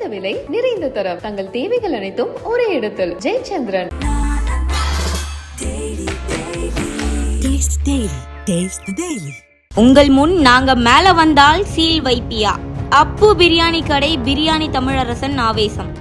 குறைந்த விலை நிறைந்த தரம். தங்கள் தேவைகள் அனைத்தும் ஒரே இடத்தில். ஜெயச்சந்திரன். உங்கள் முன் நாங்க மேல வந்தால் சீல் வைப்பியா? அப்பு பிரியாணி கடை பிரியாணி தமிழரசன் ஆவேசம்.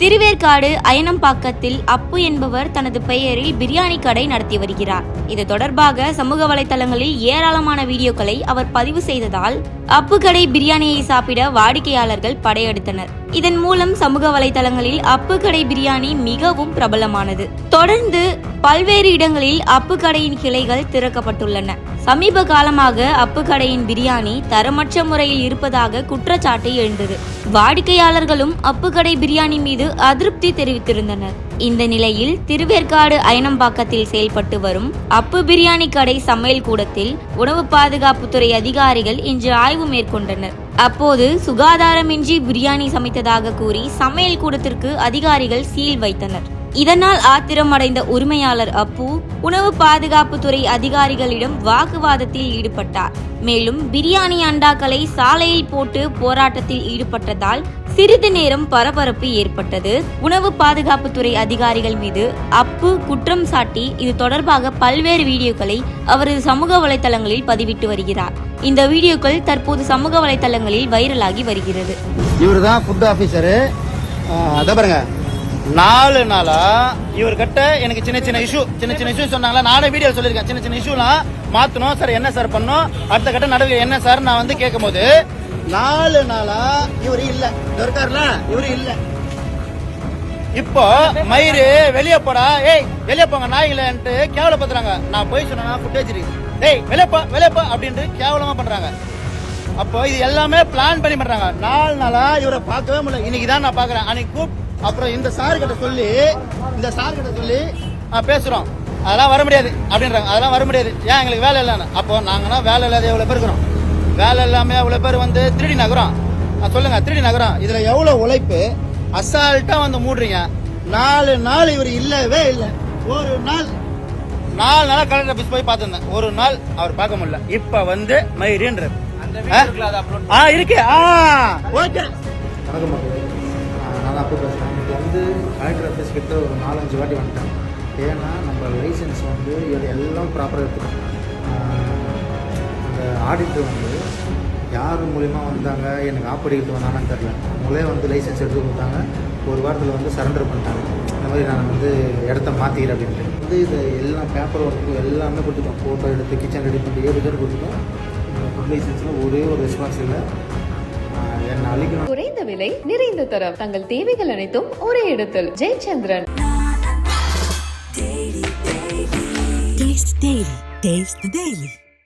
திருவேற்காடு அயனம்பாக்கத்தில் அப்பு என்பவர் தனது பெயரில் பிரியாணி கடை நடத்தி வருகிறார். இது தொடர்பாக சமூக வலைதளங்களில் ஏராளமான வீடியோக்களை அவர் பதிவு செய்ததால் அப்பு கடை பிரியாணியை சாப்பிட வாடிக்கையாளர்கள் படையெடுத்தனர். இதன் மூலம் சமூக வலைதளங்களில் அப்பு கடை பிரியாணி மிகவும் பிரபலமானது. தொடர்ந்து பல்வேறு இடங்களில் அப்பு கடையின் கிளைகள் திறக்கப்பட்டுள்ளன. சமீப காலமாக அப்பு கடையின் பிரியாணி தரமற்ற முறையில் இருப்பதாக குற்றச்சாட்டு எழுந்தது. வாடிக்கையாளர்களும் அப்பு கடை பிரியாணி மீது அதிருப்தி தெரிவித்திருந்தனர். இந்த நிலையில் திருவேற்காடு அயனம்பாக்கத்தில் செயல்பட்டு வரும் அப்பு பிரியாணி கடை சமையல் கூடத்தில் உணவு பாதுகாப்புத்துறை அதிகாரிகள் இன்று ஆய்வு மேற்கொண்டனர். அப்போது சுகாதாரமின்றி பிரியாணி சமைத்ததாக கூறி சமையல் கூடத்திற்கு அதிகாரிகள் சீல் வைத்தனர். இதனால் ஆத்திரம் அடைந்த உரிமையாளர் அப்பு உணவு பாதுகாப்புத்துறை அதிகாரிகளிடம் வாக்குவாதத்தில் ஈடுபட்டார். மேலும் பிரியாணி அண்டாக்களை சாலையில் போட்டு போராட்டத்தில் ஈடுபட்டதால் சிறிது நேரம் பரபரப்பு ஏற்பட்டது. உணவு பாதுகாப்புத்துறை அதிகாரிகள் மீது அப்பு குற்றம் சாட்டி இது தொடர்பாக பல்வேறு வீடியோக்களை அவரது சமூக வலைதளங்களில் பதிவிட்டு வருகிறார். இந்த வீடியோக்கள் தற்போது சமூக வலைதளங்களில் வைரலாகி வருகிறது. இவர் தான் ஃபுட் ஆஃபீஸரு அதை பாருங்க. நாலு நாளா இவர்கிட்ட எனக்கு சின்ன சின்ன இஷ்யூ சின்ன சின்ன இஷ்யூ சொன்னாங்களா? நானே வீடியோ சொல்லியிருக்கேன். சின்ன சின்ன இஷ்யூலாம் மாற்றணும் சார் என்ன சார் பண்ணும்? அடுத்த கட்ட நடவடிக்கை என்ன சார்? நான் வந்து கேட்கும்போது நாலு நாளா இவர் இல்ல. இருக்காருல இவர் இல்ல. இப்போ மயிறு வெளியே போடா. ஏய் வெளியே போங்க நாய்களேன்ட்டு கேவலப்படுத்துறாங்க. நான் போய் சொன்னா ஃபுட்டேஜ் இருக்கு டேய் விலைப்பா விலைப்பா அப்படின்ட்டு கேவலமா பண்றாங்க. அப்போ இது எல்லாமே பிளான் பண்ணி பண்றாங்க. நாலு நாளா இவரை பார்க்கவே முடியல. இன்னைக்கு தான் நான் பாக்குறேன் அன்னைக்கு கூப் அப்புறம் இந்த சார் கிட்ட சொல்லி இந்த சார் கிட்ட சொல்லி பேசுறோம். அதெல்லாம் வர முடியாது அப்படின்றாங்க. அதெல்லாம் வர முடியாது. ஏன் எங்களுக்கு வேலை இல்லைன்னு? அப்போ நாங்கன்னா வேலை இல்லாத எவ்வளோ பேர் இருக்கிறோம். வேலை இல்லாமல் எவ்வளோ பேர் வந்து திருடி நகரம். சொல்லுங்க திருடி நகரம். இதுல எவ்வளவு உழைப்பு? அசால்ட்டா வந்து மூடுறீங்க. நாலு நாள் இவர் இல்லவே இல்லை. ஒரு நாள் நாலு நாளா கலெக்டர் ஆபீஸ் போய் பார்த்திருந்தேன். ஒரு நாள் அவர் பார்க்க முடியல. இப்ப வந்து மயிரின்றார். ஆ? இருக்கு. ஆ. ஓகே. வணக்கம் நான் அப்போ பேசுகிறேன் வந்து கலெக்டர் ஆஃபீஸ் கிட்ட ஒரு நாலஞ்சு வாட்டி வந்துட்டேன். ஏன்னா நம்ம லைசன்ஸ் வந்து இது எல்லாம் ப்ராப்பராக எடுத்துக்கணும். அந்த ஆடிட்டர் வந்து யார் மூலிமா வந்தாங்க எனக்கு ஆப்படிக்கிறது வந்தாங்கன்னு தெரில அவங்களே வந்து லைசன்ஸ் எடுத்து கொடுத்தாங்க. ஒரு வாரத்தில் வந்து சரண்டர் பண்ணிட்டாங்க. இந்த மாதிரி நான் வந்து இடத்த மாற்றிக்கிறேன் அப்படின்ட்டு. வந்து இது எல்லாம் பேப்பர் ஒர்க்கு எல்லாமே கொடுத்துட்டோம். ஃபோட்டோ எடுத்து கிச்சன் ரெடி பண்ணி ஏழு பேர் கொடுத்துட்டோம். ஃபுட் லைசன்ஸில் ஒரே ஒரு ரெஸ்பான்ஸ் இல்லை. என்னை அழிக்கணும்? குறைந்த விலை நிறைந்த தரம். தங்கள் தேவைகள் அனைத்தும் ஒரே இடத்தில். Jayachandran. Taste Daily. Taste the Daily.